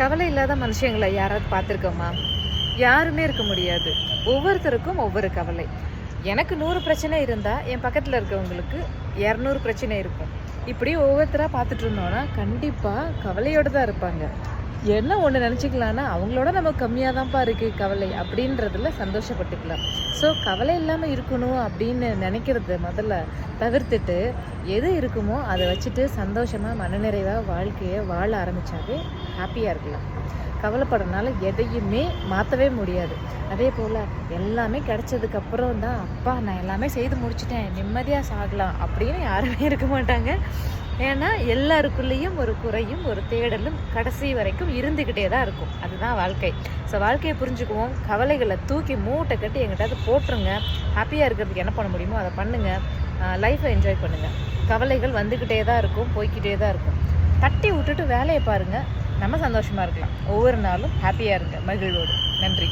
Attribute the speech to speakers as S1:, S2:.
S1: கவலை இல்லாத மனுஷங்களை யாராவது பார்த்துருக்கோமா யாருமே இருக்க முடியாது. ஒவ்வொருத்தருக்கும் ஒவ்வொரு கவலை. எனக்கு நூறு பிரச்சனை இருந்தால் என் பக்கத்தில் இருக்கவங்களுக்கு இரநூறு பிரச்சனை இருக்கும். இப்படி ஒவ்வொருத்தராக பார்த்துட்டு இருந்தோன்னா கண்டிப்பாக கவலையோடு தான் இருப்பாங்க. என்ன ஒன்று நினச்சிக்கலான்னா அவங்களோட நம்ம கம்மியாக தான்ப்பா இருக்குது கவலை அப்படின்றதுல சந்தோஷப்பட்டுக்கலாம். ஸோ கவலை இல்லாமல் இருக்கணும் அப்படின்னு நினைக்கிறது முதல்ல தவிர்த்துட்டு எது இருக்குமோ அதை வச்சுட்டு சந்தோஷமாக மனநிறைவாக வாழ்க்கையை வாழ ஆரம்பித்தாவே ஹாப்பியாக இருக்கலாம். கவலைப்படுறதுனால எதையுமே மாற்றவே முடியாது. அதே போல் எல்லாமே கிடச்சதுக்கப்புறம் தான் அப்பா நான் எல்லாமே செய்து முடிச்சிட்டேன். நிம்மதியாக சாகலாம். அப்படின்னு யாருமே இருக்க மாட்டாங்க. ஏன்னா எல்லாருக்குள்ளேயும் ஒரு குறையும் ஒரு தேடலும் கடைசி வரைக்கும் இருந்துக்கிட்டே தான் இருக்கும். அதுதான் வாழ்க்கை. ஸோ வாழ்க்கையை புரிஞ்சுக்குவோம். கவலைகளை தூக்கி மூட்டை கட்டி எங்கிட்டாவது போட்டுருங்க. ஹாப்பியாக இருக்கிறதுக்கு என்ன பண்ண முடியுமோ அதை பண்ணுங்கள் லைஃப்பை என்ஜாய் பண்ணுங்கள் கவலைகள் வந்துக்கிட்டே தான் இருக்கும் போய்க்கிட்டே தான் இருக்கும். தட்டி விட்டுட்டு வேலையை பாருங்கள் நம்ம சந்தோஷமாக இருக்கலாம். ஒவ்வொரு நாளும் ஹாப்பியாக இருங்க. மகிழ்வோடு. நன்றி.